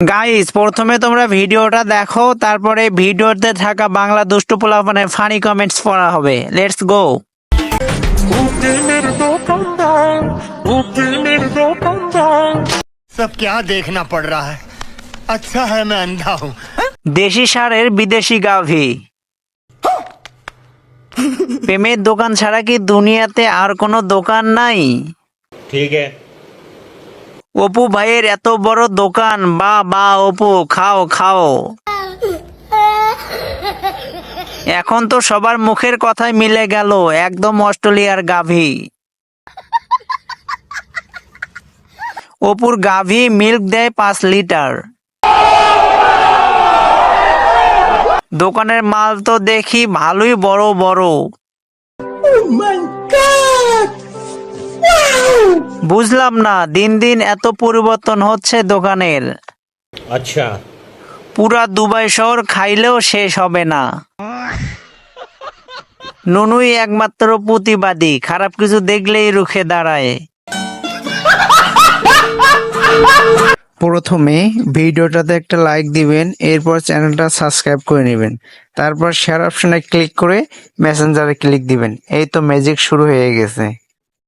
Guys প্রথমে তোমরা ভিডিওটা দেখো তারপরে ভিডিওতে থাকা বাংলা দুষ্টু পোলাপানের ফানি কমেন্টস পড়া হবে লেটস গো सब क्या देखना पड़ रहा है अच्छा है मैं अंधा हूँ দেশি সারের বিদেশি গাভী প্রেমের দোকান ছাড়া কি দুনিয়াতে আর কোনো দোকান নাই ठीक है অপু ভাইয়ের এত বড় দোকান। বা বা, অপু, খাও খাও। এখন তো সবার মুখের কথাই মিলে গেল, একদম অস্ট্রেলিয়ার গাভী। অপুর গাভী মিল্ক দেয় পাঁচ লিটার। দোকানের মাল তো দেখি ভালোই বড় বড়। বুঝলাম না দিন দিন এত পরিবর্তন হচ্ছে দোকানের। আচ্ছা। পুরা দুবাই শহর খাইলেও শেষ হবে না। নুনুই একমাত্র প্রতিবাদী খারাপ কিছু দেখলেই রুখে দাঁড়ায়। প্রথমে ভিডিওটাতে একটা লাইক দিবেন এরপর চ্যানেলটা সাবস্ক্রাইব করে নেবেন। তারপর শেয়ার অপশনে ক্লিক করে মেসেঞ্জারে ক্লিক দিবেন। এই তো ম্যাজিক শুরু হয়ে গেছে।